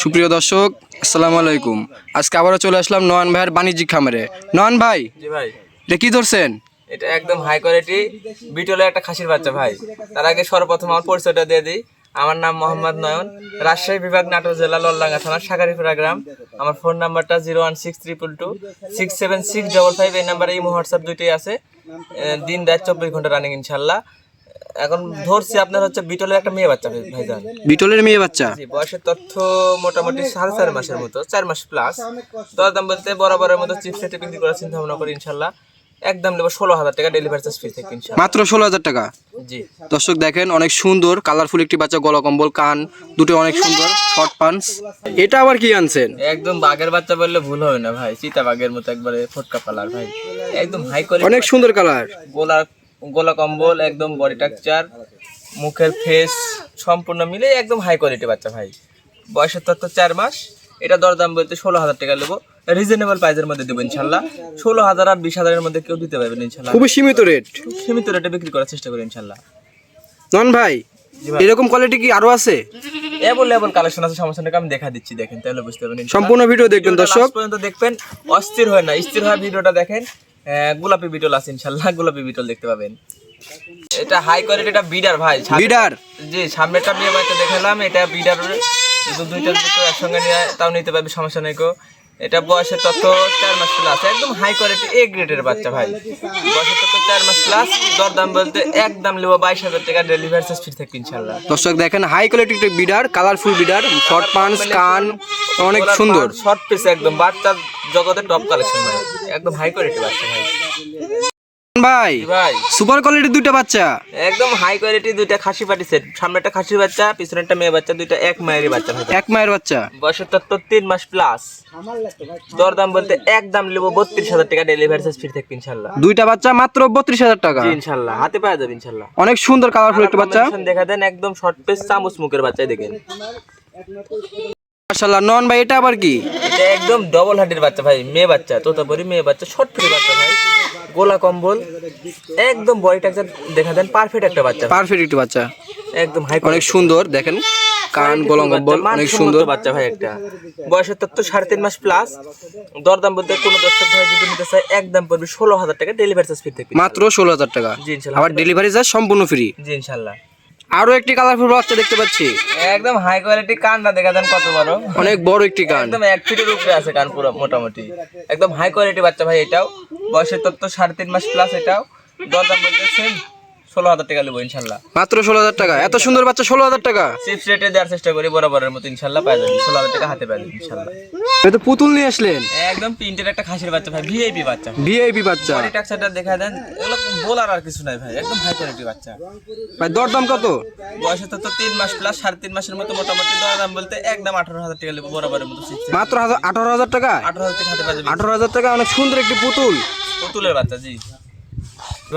সুপ্রিয় দর্শক আসসালামু আলাইকুম। আজকে আবারও চলে আসলাম নয়ন ভাইয়ের বাণিজ্যিক খামারে। নয়ন ভাই জি ভাই। এটা কি ধরছেন? এটা একদম হাই কোয়ালিটি বিটলের একটা খাসির বাচ্চা ভাই। তার আগে সর্বপ্রথম আমার পরিচয়টা দিয়ে দিই। আমার নাম মোহাম্মদ নয়ন রাজশাহী বিভাগ নাটোর জেলা লল্লাঙ্গা থানা সাগারিপুরা গ্রাম। আমার ফোন নাম্বারটা zero one six triple two six seven six double five এই নাম্বারে এই হোয়াটসঅ্যাপ দুইটাই আছে। দিন রাত চব্বিশ ঘণ্টা রানিং ইনশাল্লাহ। এখন ধরছি আপনার হচ্ছে বিটলের একটা মেয়ে বাচ্চা ভাই ভাইজান। বিটলের মেয়ে বাচ্চা? জি বয়সের তথ্য মোটামুটি সাড়ে চার মাসের মতো চার মাস প্লাস দরদাম বলতে বরাবরের মতো চিপস রেটে বিক্রি করার চিন্তা ভাবনা করি ইনশাল্লাহ। একদম নেব ষোলো হাজার টাকা ডেলিভারি চার্জ ফ্রি থেকে মাত্র ষোলো হাজার টাকা? জি। দর্শক দেখেন অনেক সুন্দর কালারফুল একটি বাচ্চা গলা কম্বল কান দুটো অনেক সুন্দর শর্ট পান্স এটা আবার কি আনছেন? একদম বাঘের বাচ্চা বললে ভুল হবে না ভাই। চিতা বাঘের মতো একবারে ফটকা পালার ভাই। একদম হাই কোয়ালিটি অনেক সুন্দর কালার গোলা গোলা কম্বল একদম বডি স্ট্রাকচার মুখের ফেস সম্পূর্ণ মিলে একদম হাই কোয়ালিটি বাচ্চা ভাই। বয়সের তথ্য চার মাস। এটা দরদাম বলতে ষোলো হাজার টাকা নেব। রিজনেবল প্রাইসের মধ্যে দেবো ইনশাল্লাহ। ষোলো হাজার আর বিশ হাজারের মধ্যে কেউ দিতে পারবেন ইনশাল্লাহ। খুবই সীমিত রেট সীমিত রেটে বিক্রি করার চেষ্টা করি ইনশাল্লাহ। নন ভাই এরকম কোয়ালিটি কি আরও আছে? অ্যাভেলেবল কালেকশন আছে সমস্যা নেই আমি দেখা দিচ্ছি দেখেন তাহলে বুঝতে পারবেন সম্পূর্ণ ভিডিও দেখবেন দর্শক। পর্যন্ত দেখবেন অস্থির হয় না স্থির হয় ভিডিওটা দেখেন। গোলাপি বিটল আছে ইনশাল্লাহ গোলাপি বিটল দেখতে পাবেন। এটা হাই কোয়ালিটি এটা বিডার ভাই বিডার? জি সামনেটা নিয়ে বাড়িতে দেখালাম এটা বিডার দুইটার দুটো একসঙ্গে নিয়ে তাও নিতে পারবে সমস্যা নেই কো এটা বয়সে তত চার মাস প্লাস একদম হাই কোয়ালিটি এ গ্রেডের বাচ্চা ভাই। বয়সের তত চার মাস প্লাস দরদাম বলতে একদম নেব বাইশ হাজার টাকা ডেলিভারি চার্জ ফ্রি থাকবে ইনশাল্লাহ। দর্শক দেখেন হাই কোয়ালিটি একটি beader colourful beader short pants কান অনেক সুন্দর। শর্ট পিস একদম। বাচ্চার জগতে টপ কালেকশন ভাই। একদম হাই কোয়ালিটি বাচ্চা ভাই। ভাই ভাই। সুপার কোয়ালিটির দুইটা বাচ্চা। একদম হাই কোয়ালিটি দুইটা খাসি পাটি সেট সামনে একটা খাসির বাচ্চা পিছনে একটা মেয়ে বাচ্চা দুইটা এক মায়েরই বাচ্চা এক মায়ের বাচ্চা। বয়সের তত্ত্ব তিন মাস প্লাস দরদাম বলতে একদম নেব বত্রিশ হাজার টাকা ডেলিভারি চার্জ ফ্রি থাকবে ইনশাল্লাহ দুইটা বাচ্চা মাত্র বত্রিশ হাজার টাকা। ইনশাল্লাহ হাতে পাওয়া যাবে ইনশাল্লাহ অনেক সুন্দর কালারফুল একটা বাচ্চা। দেখা দেন একদম শর্ট পেস চামচ মুখের বাচ্চাই দেখেন। মাশাআল্লাহ নন ভাই এটা আবার কি? এটা একদম ডবল হার্টের বাচ্চা ভাই মেয়ে বাচ্চা তোতাপুরি মেয়ে বাচ্চা শর্ট ফ্রি বাচ্চা ভাই। গোলা কম্বল একদম বডি টাকচার দেখা দেন পারফেক্ট একটা বাচ্চা। পারফেক্ট একটু বাচ্চা। একদম হাই অনেক সুন্দর দেখেন কান গলং কম্বল অনেক সুন্দর। বাচ্চা ভাই একটা। বয়সের তত্ত্ব সাড়ে তিন মাস প্লাস দরদাম বলতে কোনো দর্শক ভাই যদি নিতে চায় একদম পড়বে ষোলো হাজার টাকা ডেলিভারি চার্জ ফ্রি থাকবে মাত্র ষোলো হাজার টাকা। জি ইনশাল্লাহ। আবার ডেলিভারি চার্জ সম্পূর্ণ ফ্রি জি ইনশাল্লাহ। আরও একটি কালারফুল বাচ্চা দেখতে পাচ্ছি। একদম হাই কোয়ালিটি কানটা দেখা যান কত বড়। অনেক বড় একটি কান। একদম এক ফিটের উপরে আছে কান পুরো মোটামুটি। একদম হাই কোয়ালিটি বাচ্চা ভাই এটাও। বয়সের তত্ত্ব সাড়ে তিন মাস প্লাস এটাও। দরদাম বলতে সেম ষোলো হাজার টাকা নেব ইনশাল্লাহ। মাত্র ষোলো হাজার টাকা? এত সুন্দর বাচ্চা ষোলো হাজার টাকা? চিপস রেটে দেওয়ার চেষ্টা করি বরাবরের মতো ইনশাল্লাহ পাওয়া যাবে। ষোলো হাজার টাকা হাতে পাওয়া যাবে ইনশাল্লাহ। তো পুতুল নিয়ে আসলেন? একদম প্রিন্টের একটা খাসির বাচ্চা ভাই ভিআইপি বাচ্চা। ভিআইপি বাচ্চা। বডি টাক্সারটা দেখা দেন এগুলো বলার আর কিছু নাই ভাই একদম হাই কোয়ালিটি বাচ্চা। ভাই দরদাম কত? বয়সে তো তো তিন মাস প্লাস সাড়ে তিন মাসের মতো মোটামুটি বলতে একদম আঠারো হাজার টাকা নেব বরাবরের মতো মাত্র আঠারো হাজার টাকা? আঠারো হাজার টাকা হাতে পাওয়া যাবে। আঠারো হাজার টাকা অনেক সুন্দর একটি পুতুল। পুতুলের বাচ্চা জি।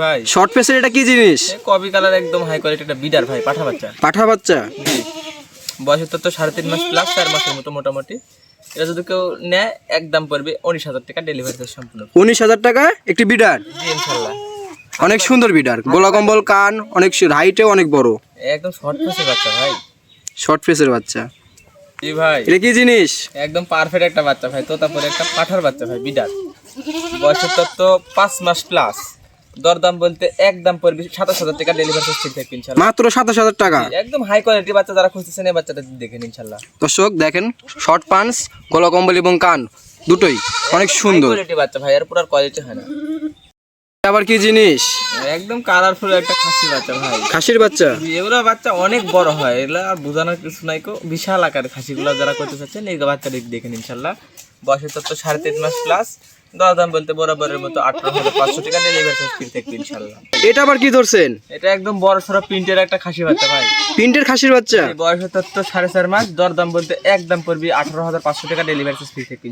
ভাই। শর্ট ফেসের এটা কি জিনিস? কপি কালার একদম হাই কোয়ালিটি একটা বিডার ভাই পাঠা বাচ্চা। পাঠা বাচ্চা? জি। বয়সের তো সাড়ে তিন মাস প্লাস চার মাসের মতো মোটামুটি। এটা যদি কেউ নেয় একদম পড়বে উনিশ হাজার টাকা ডেলিভারি চার্জ সম্পূর্ণ। উনিশ হাজার টাকা একটি বিডার? ইনশাল্লাহ। অনেক সুন্দর বিডার। গোলা কম্বল কান অনেক হাইটেও অনেক বড়। একদম শর্ট ফেসের বাচ্চা ভাই। শর্ট ফেসের বাচ্চা। জি ভাই। এটা কি জিনিস? একদম পারফেক্ট একটা বাচ্চা ভাই তো তারপরে একটা পাঠার বাচ্চা ভাই বিডার। বয়সের তত্ত্ব পাঁচ মাস প্লাস দরদাম বলতে একদম পড়বে সাতাশ হাজার টাকা ডেলিভারি চার্জ ঠিক থাকবে ইনশাল্লাহ। মাত্র সাতাশ হাজার টাকা? একদম হাই কোয়ালিটি বাচ্চা যারা খুঁজতেছেন এই বাচ্চাটা দেখেন ইনশাল্লাহ। দর্শক দেখেন শর্ট পান্স গলা কম্বল এবং কান দুটোই অনেক সুন্দর। কোয়ালিটি বাচ্চা ভাই আর পুরো কোয়ালিটি হয় না। আবার কি জিনিস? একদম কালারফুল একটা খাসি বাচ্চা ভাই। খাসির বাচ্চা? এগুলো বাচ্চা অনেক বড় হয় এগুলো আর বোঝানোর কিছু নাই কো। বিশাল আকারের খাসিগুলো যারা করতে চাচ্ছেন এই বাচ্চা দেখেন ইনশাল্লাহ। বয়সের তত্ত্ব সাড়ে তিন মাস প্লাস দাম বলতে বরাবরের মতো আঠারো হাজার পাঁচশো টাকা ডেলিভারি চার্জ ফ্রি থাকবে ইনশাল্লাহ। এটা আবার কি ধরছেন? এটা একদম বড় সড়ো প্রিন্টের একটা খাসি বাচ্চা ভাই। প্রিন্টের খাসির বাচ্চা? বয়সের তত্ত্ব সাড়ে চার মাস দরদাম বলতে একদম পড়বি আঠারো হাজার পাঁচশো টাকা ডেলিভারি চার্জ ফ্রি থাকবে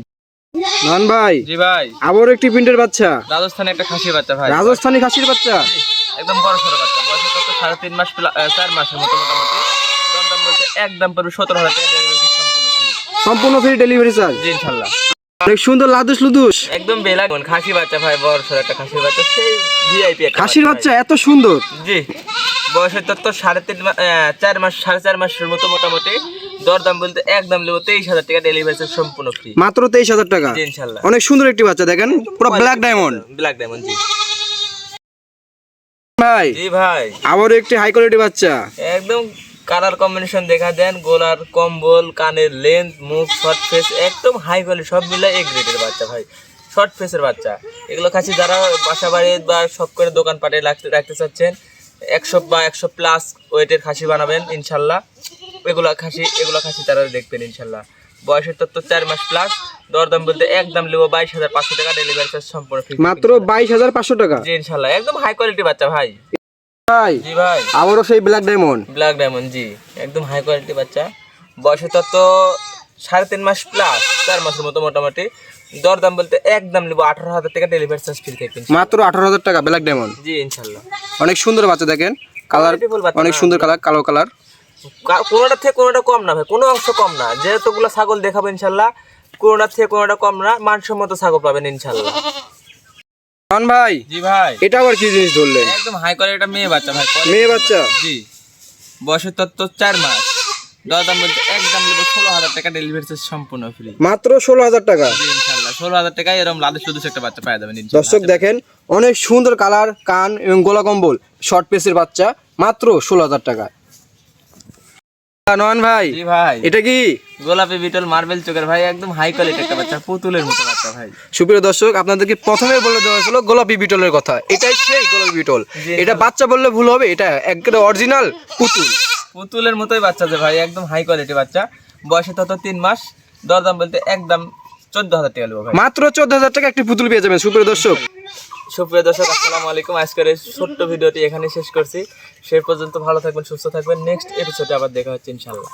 নন ভাই জি ভাই। আবার একটি প্রিন্টের বাচ্চা? রাজস্থানে একটা খাসি বাচ্চা ভাই। রাজস্থানি খাসির বাচ্চা? একদম বড় সড়ো বাচ্চা। তত্ত্ব সাড়ে তিন মাস চার মাসের মতো মোটামুটি। দরদাম বলতে একদম পড়বে সতেরো হাজার টাকা ডেলিভারি সম্পূর্ণ free। সম্পূর্ণ ফ্রি ডেলিভারি চার্জ? জি ইনশাল্লাহ। অনেক সুন্দর লাদুস লুদুস। একদম বেলা কোন খাসি বাচ্চা ভাই বড় সড় একটা খাসির বাচ্চা সেই ভিআইপি খাসির বাচ্চা এত সুন্দর। জি বয়সের তত্ত্ব সাড়ে তিন চার মাস সাড়ে চার মাসের মতো মোটামুটি। দরদাম বলতে একদম নেব তেইশ হাজার টাকা ডেলিভারি চার্জ সম্পূর্ণ ফ্রি মাত্র তেইশ হাজার টাকা। ইনশাল্লাহ। অনেক সুন্দর একটি বাচ্চা দেখেন পুরো ব্ল্যাক ডায়মন্ড ব্ল্যাক ডায়মন্ড জি। ভাই জি ভাই। আবারও একটি হাই কোয়ালিটি বাচ্চা। একদম কালার কম্বিনেশন দেখা দেন গোলার কম্বল কানের লেন্থ মুখ শর্ট ফেস একদম হাই কোয়ালিটি সব মিলে এক গ্রেডের বাচ্চা ভাই। শর্ট ফেসের বাচ্চা। এগুলো খাসি যারা বাসা বাড়ি বা সব করে দোকান পাটে রাখতে রাখতে চাচ্ছেন একশো বা একশো প্লাস ওয়েটের খাসি বানাবেন ইনশাল্লাহ। এগুলো খাসি এগুলো খাসি তারা দেখবেন ইনশাল্লাহ। বয়সের তত্ত্ব চার মাস প্লাস দরদাম বলতে একদম নেব বাইশ হাজার পাঁচশো টাকা ডেলিভারি চার্জ সম্পূর্ণ মাত্র বাইশ হাজার পাঁচশো টাকা। জি ইনশাল্লাহ। একদম হাই কোয়ালিটি বাচ্চা ভাই। ভাই জি ভাই। আবারও সেই ব্ল্যাক ডায়মন্ড ব্ল্যাক ডায়মন্ড জি। একদম হাই কোয়ালিটি বাচ্চা। বয়সে তত সাড়ে তিন মাস প্লাস চার মাসের মতো মোটামুটি। দরদাম বলতে একদম নেব আঠারো হাজার টাকা ডেলিভারি চার্জ ফ্রি থাকবেন মাত্র আঠারো হাজার টাকা ব্ল্যাক ডায়মন্ড জি ইনশাল্লাহ। অনেক সুন্দর বাচ্চা দেখেন। কালার অনেক সুন্দর কালার কালো কালার কোনোটা থেকে কোনোটা কম না ভাই। কোনো অংশ কম না। যেহেতুগুলো ছাগল দেখাবো ইনশাল্লাহ কোনোটা থেকে কোনোটা কম না মানসম্মত ছাগল পাবেন ইনশাল্লাহ। মান ভাই জি ভাই। এটা আবার কি জিনিস ধরলেন? একদম হাই কোয়ালিটি মেয়ে বাচ্চা ভাই মেয়ে বাচ্চা? জি। বয়সের তত্ত্ব চার মাস। দরদাম বলতে একদম নেব ষোলো হাজার টাকা ডেলিভারি চার্জ সম্পূর্ণ ফ্রি মাত্র ষোলো হাজার টাকা? ইনশাল্লাহ। ষোলো হাজার টাকায় এরকম লাদুস লুদুস একটা বাচ্চা পাই যাবেন দর্শক দেখেন অনেক সুন্দর কালার কান এবং গোলা কম্বল শর্ট পেসের বাচ্চা মাত্র ষোলো হাজার টাকা। নয়ন ভাই ভাই। এটা কি? গোলাপি বিটল মার্বেল চোখের ভাই একদম হাই কোয়ালিটি একটা বাচ্চা পুতুলের মতো বাচ্চা ভাই। সুপ্রিয় দর্শক আপনাদেরকে প্রথমে বলে দেওয়া হয়েছিল গোলাপি বিটলের কথা। এটাই সেই গোলাপি বিটল। এটা বাচ্চা বললে ভুল হবে এটা একবারে অরিজিনাল পুতুল। পুতুলের মতোই বাচ্চা যে ভাই একদম হাই কোয়ালিটি বাচ্চা। বয়সে তত তিন মাস দরদাম বলতে একদম চোদ্দ হাজার টাকা নেব ভাই। মাত্র চোদ্দ হাজার টাকা একটি পুতুল পেয়ে যাবেন সুপ্রিয় দর্শক। সুপ্রিয় দর্শক, আসসালামু আলাইকুম। আজকের এই ছোট্ট ভিডিওটি এখানে শেষ করছি। সেই পর্যন্ত ভালো থাকবেন, সুস্থ থাকবেন। নেক্সট এপিসোডে আবার দেখা হচ্ছে ইনশাল্লাহ